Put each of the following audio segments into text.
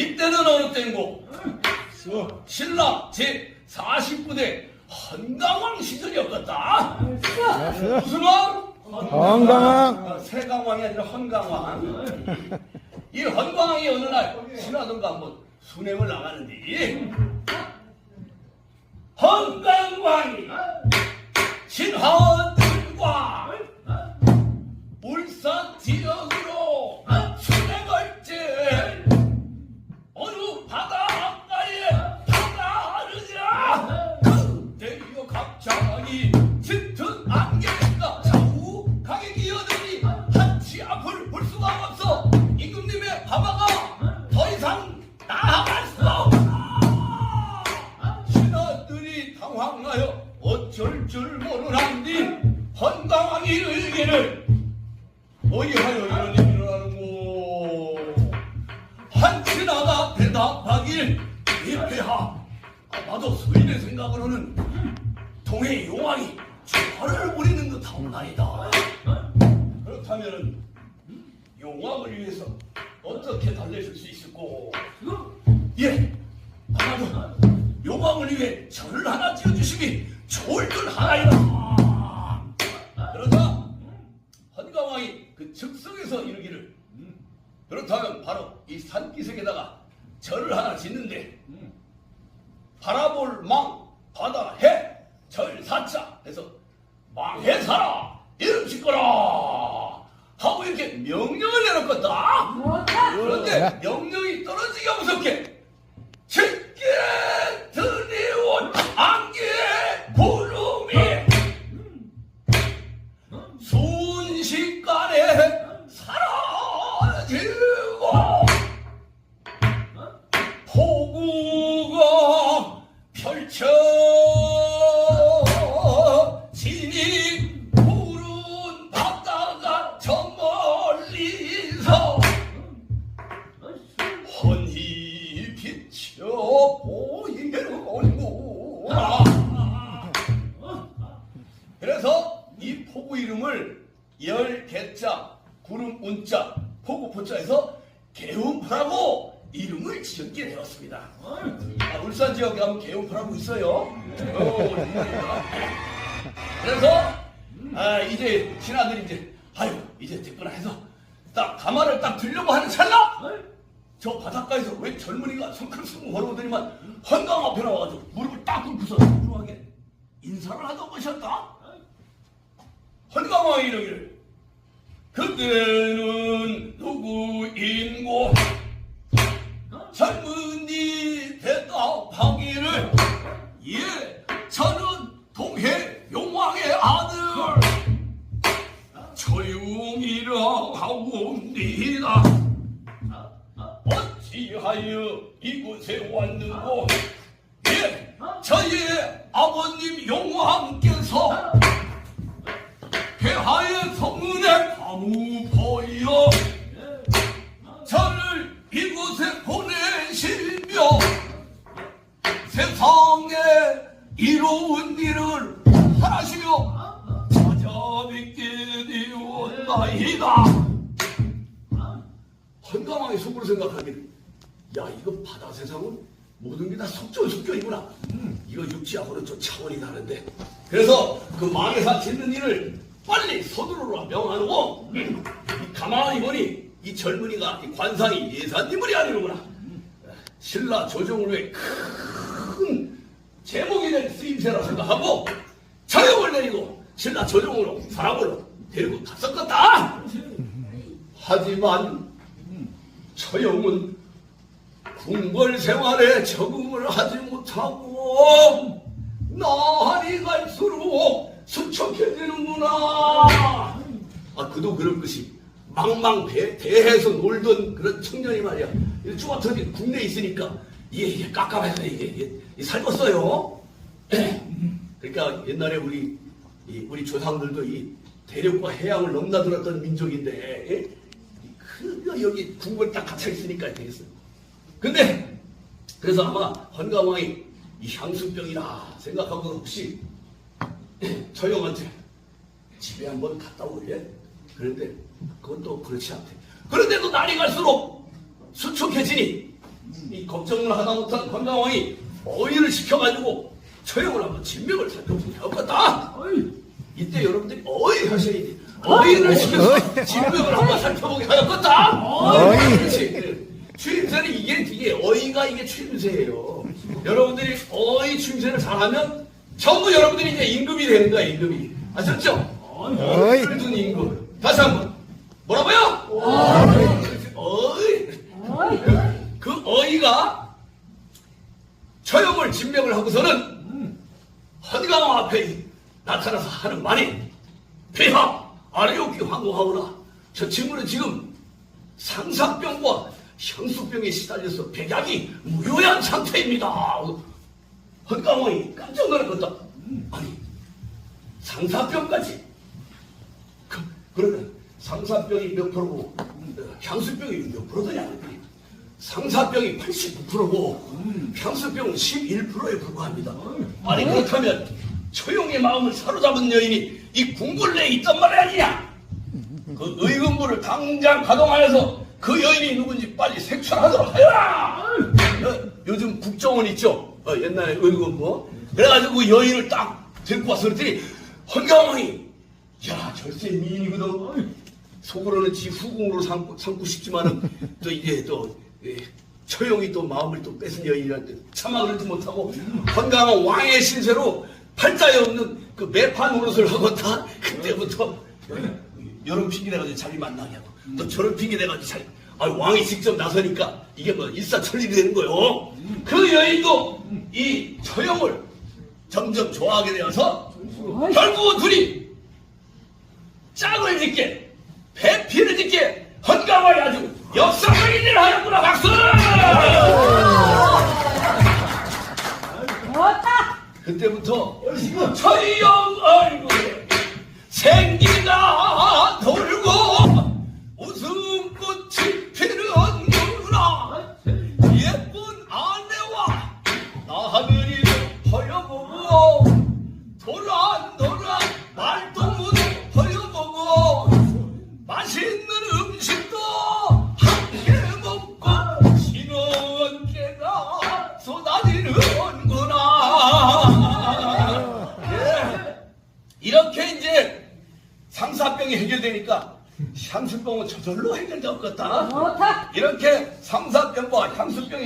이때는 어느 때인고 신라 제 40부대 헌강왕 시절이었겠다. 무슨 왕? 어, 세강왕이 아니라 헌강왕. 이 헌강왕이 어느 날 신하던가 한번 순행을 나가는데 헌강왕이 신하 하여 어쩔 줄 모르는디 헌강왕이 이르기를 어이하여 이런 일을 하는고. 한치나가 대답하길 이폐하. 아마도 수인의 생각으로는 동해 용왕이 죄를 부리는 듯하옵나이다. 그렇다면 용왕을 위해서 어떻게 달래줄 수 있을꼬 위해 절을 하나 지어주심이 좋을 줄 하나이다 그러자 헌가왕이 그 즉석에서 이르기를 그렇다면 바로 이 산기슭에다가 절을 하나 짓는데 바라볼 망 바다 해 절 사자 해서 망해사라 이름 짓거라 하고 이렇게 명령을 내놓겠다. 그런데 명령이 떨어지기가 무섭게 아, 이제 신하들이 이제 아유 이제 됐구나 해서 딱 가마를 딱 들려고 하는 찰나? 저 바닷가에서 왜 젊은이가 성큼성큼 걸어오더니만 헌강 앞에 나와가지고 무릎을 딱 꿇고서 조용하게 인사를 하던 것이었다. 헌강왕이 이러기를. 그때는 누구인고 젊은이 대답하기를. 예 저는 하옵니다. 어찌하여 이곳에 왔는고? 예 저의 아버님 용왕께서 폐하의 성문에 가무보여 저를 이곳에 보내시며 세상에 이로운 일을 하시며 찾아뵙게 되었나이다 생각하기를. 야 이거 바다 세상은 모든 게 다 속전속결이구나. 이거 육지하고는 좀 차원이 다른데. 그래서 그 망에서 짓는 일을 빨리 서두르라 명하고. 이 가만히 보니 이 젊은이가 이 관상이 예산인물이 아니로구나. 신라 조정을 위해 큰 제목이 된 쓰임새라 생각하고 자영을 내리고 신라 조정으로 사람을 데리고 갔었겠다 하지만 처형은 궁궐 생활에 적응을 하지 못하고 날이 갈수록 수척해지는구나. 아 그도 그럴 것이 망망 대, 대해서 놀던 그런 청년이 말이야. 쭈어터진 국내에 있으니까 이게, 이게 깝깝해서 이게, 이게, 이게 살겄어요. 그러니까 옛날에 우리 이, 우리 조상들도 이 대륙과 해양을 넘나들었던 민족인데 예? 그 여기 궁궐 딱 갇혀 있으니까 되겠어. 근데 그래서 아마 헌가왕이 이 향수병이라 생각하고 혹시 처형한테 집에 한번 갔다 올래? 그런데 그건 또 그렇지 않대. 그런데도 날이 갈수록 수척해지니 이 걱정을 하다 못한 건강왕이 어의를 시켜가지고 처형을 한번 진명을 살펴보면 되었겠다. 이때 여러분들이 어의 하셔야 돼. 어의를 시켜서 진명을 한번 살펴보게 하였겠다. 어이. 그렇지. 추임새는 이게 이게 어의가 이게 추임새예요. 여러분들이 어의 추임새를 잘하면 전부 여러분들이 이제 임금이 되는 거야 임금이. 아셨죠? 어이. 어의를 둔 임금. 다시 한번. 뭐라고요? 그렇지. 어의. 그 어이가 처형을 진명을 하고서는 헌강왕 앞에 나타나서 하는 말이 폐하 아래옵기 황공하오라 저 친구는 지금 상사병과 향수병에 시달려서 백약이 무효한 상태입니다. 헌강왕이 깜짝 놀랐다. 아니 상사병까지 그, 그러면 상사병이 몇 프로고 향수병이 몇 프로더냐? 상사병이 89%고 향수병은 11%에 불과합니다. 아니 그렇다면 초용의 마음을 사로잡은 여인이 이 궁궐내에 있단 말이 아니냐? 그 의금부를 당장 가동하여서 그 여인이 누군지 빨리 색출하도록 하여라! 어, 요즘 국정원 있죠? 어, 옛날에 의금부. 그래가지고 그 여인을 딱 데리고 와서 그랬더니 헌강왕이 야 절세 미인이거든. 속으로는 지 후궁으로 삼고, 삼고 싶지만은 또 이게 또 예, 처용이 또 마음을 또 뺏은 여인이란데 차마 그러지 못하고 건강한 왕의 신세로 팔자에 없는 그 매판 노릇을 하겠다 그때부터 여름 핑계 대가지고 자기 만나게 하고 또 저런 핑계 대가지고 자기 아 왕이 직접 나서니까 이게 뭐 일사천리 되는 거요? 그 여인도 이 처용을 점점 좋아하게 되어서 결국은 둘이 짝을 짓게 배피를 짓게 헌강하게 아주 역사적인 일을 하였구나 박수. 그때부터 처형 얼굴에 생기가 돌고 하늘이 허여보고 도란 도란 말동무도 허여보고 맛있는 음식도 함께 먹고 신혼계가 쏟아지는구나 예. 이렇게 이제 상사병이 해결되니까 향수병은 저절로 해결되었겠다 좋다. 이렇게 상사병과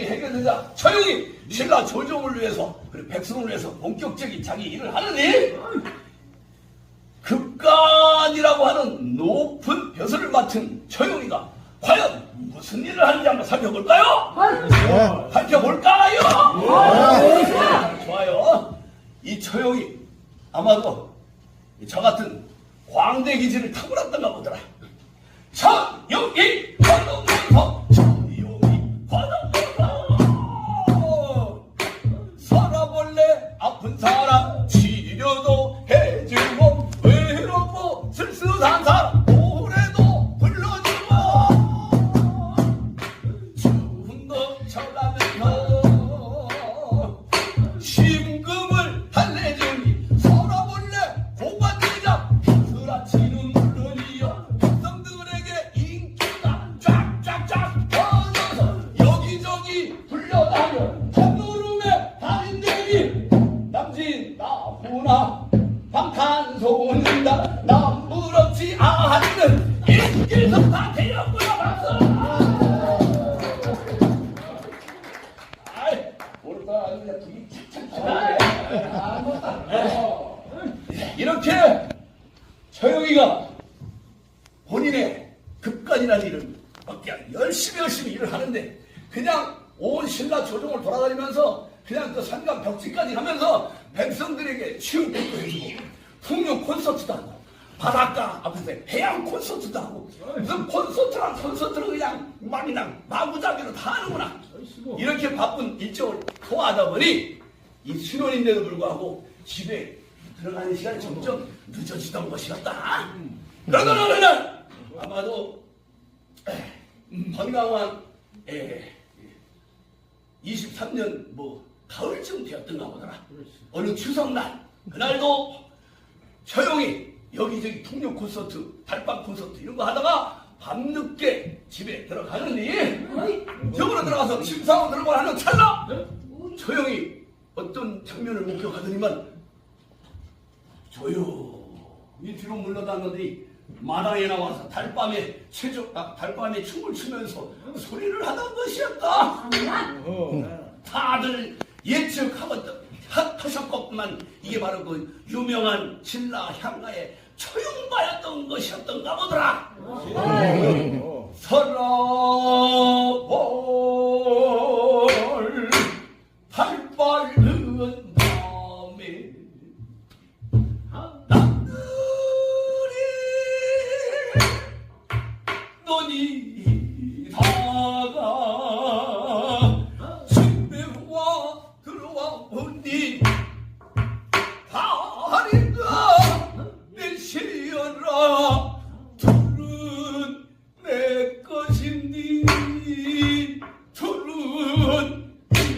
향수병이 해결되자 처용이 신라 조정을 위해서 그리고 백성을 위해서 본격적인 자기 일을 하느니 급간이라고 하는 높은 벼슬을 맡은 처용이가 과연 무슨 일을 하는지 한번 살펴볼까요? 네. 살펴볼까요? 좋다. 좋아요. 이 처용이 아마도 저 같은 광대 기질을 타고났던가 보더라. 처용이 관동 본인의 급간이라는 일을 위해 열심히 열심히 일을 하는데 그냥 온 신라 조정을 돌아다니면서 그냥 그 산간 벽지까지 하면서 백성들에게 취업도 해주고 풍류 콘서트도 하고 바닷가 앞에서 해양 콘서트도 하고 무슨 콘서트랑 콘서트를 그냥 막 그냥 마구잡이로 다 하는구나. 이렇게 바쁜 일정을 소화하다 보니 이 신혼인데도 불구하고 집에 들어가는 시간이 점점 늦어지던 것이었다. 그러더라는 아마도 건강한 예, 예. 에, 23년 뭐 가을쯤 되었던가 보더라. 그렇지. 어느 추석날 그날도 조용히 여기저기 풍력 콘서트, 달밤 콘서트 이런 거 하다가 밤늦게 집에 들어가는니 저으로 들어가서 침상으로 들고 하는 찰나 네? 조용히 어떤 장면을 목격하더니만 조용히 뒤로 물러다니더니 마당에 나와서 달밤에 체조, 아, 달밤에 춤을 추면서 소리를 하던 것이었다. 아, 어. 다들 예측하고 하셨건만. 이게 바로 그 유명한 신라 향가의 초용바였던 것이었던가 보더라. 어. 서러볼 달빨은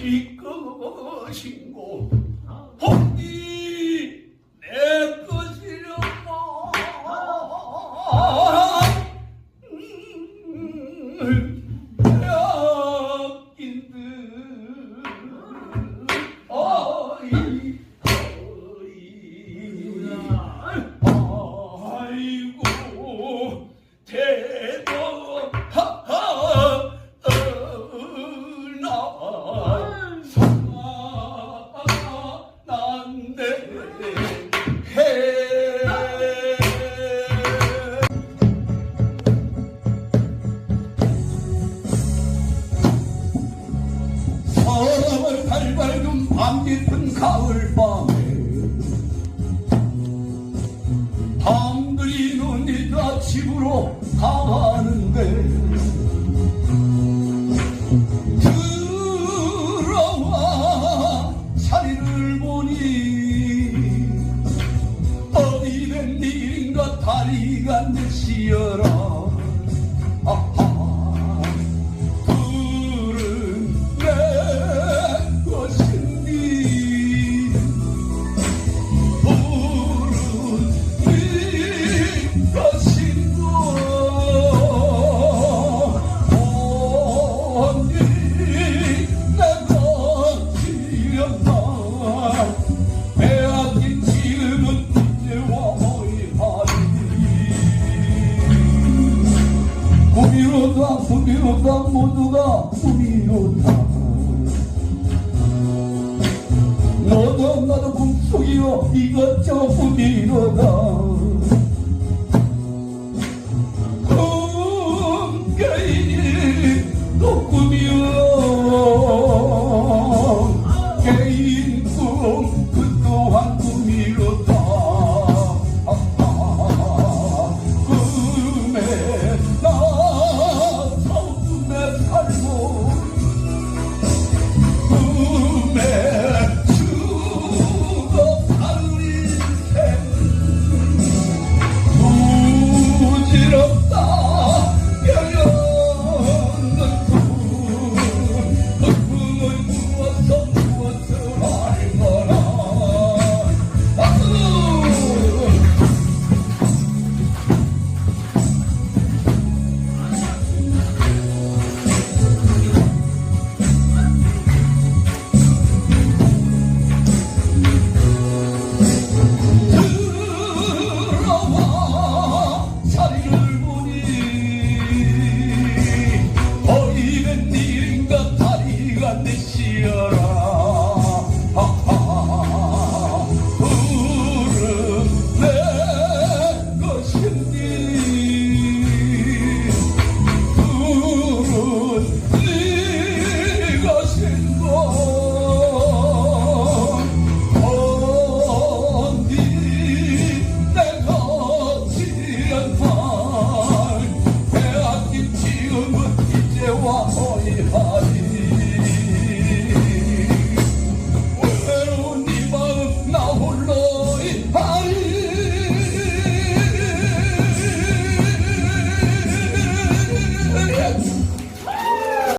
eat